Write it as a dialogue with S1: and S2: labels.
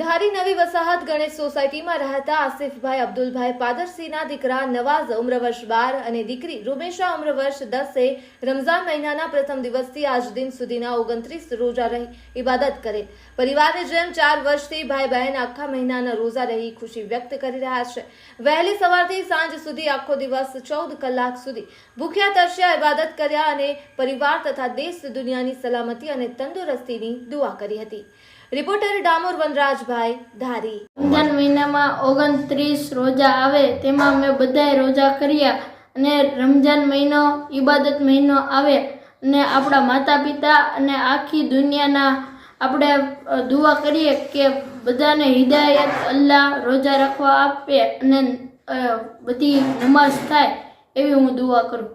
S1: ધારી નવી વસાહત ગણેશ સોસાયટીમાં રહેતા આસિફભાઈ અબ્દુલભાઈ પાદરસીના દીકરા નવાઝ ઉમ્ર વર્ષ બાર અને દીકરી રૂમેશા ઉમ્ર વર્ષ દસે રમઝાન મહિનાના પ્રથમ દિવસથી આજ દિન સુધીના ઓગણત્રીસ રોજા રહી ઇબાદત કરે. પરિવારે જેમ ચાર વર્ષથી ભાઈ બહેન આખા મહિનાના રોજા રહી ખુશી વ્યક્ત કરી રહ્યા છે. વહેલી સવારથી સાંજ સુધી આખો દિવસ ચૌદ કલાક સુધી ભૂખ્યા, તરસ્યા, ઇબાદત કર્યા અને પરિવાર તથા દેશ દુનિયાની સલામતી અને તંદુરસ્તીની દુઆ કરી હતી. રિપોર્ટર ડામોર વનરાજભાઈ ધારી.
S2: રમજાન મહિનામાં ઓગણત્રીસ રોજા આવે તેમાં અમે બધાએ રોજા કર્યા અને રમજાન મહિનો, ઈબાદત મહિનો આવે અને આપણા માતા પિતા અને આખી દુનિયાના આપણે દુઆ કરીએ કે બધાને હિદાયત, અલ્લાહ રોજા રાખવા આપે અને બધી નમાઝ થાય એવી હું દુઆ કરું.